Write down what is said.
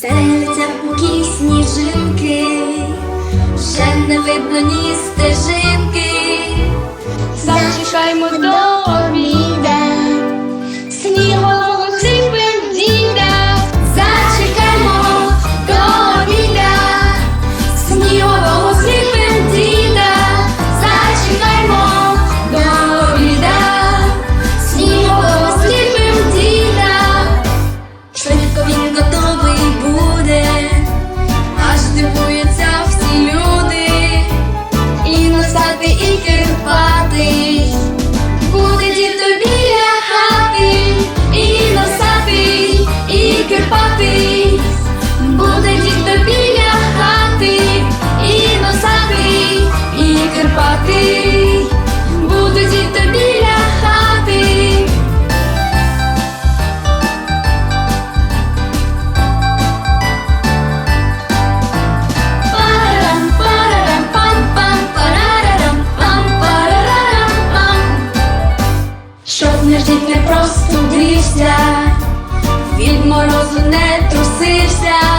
серця пукі сніжинки, Ще не видно ні стежинки. body. боїшся, від морозу не трусився.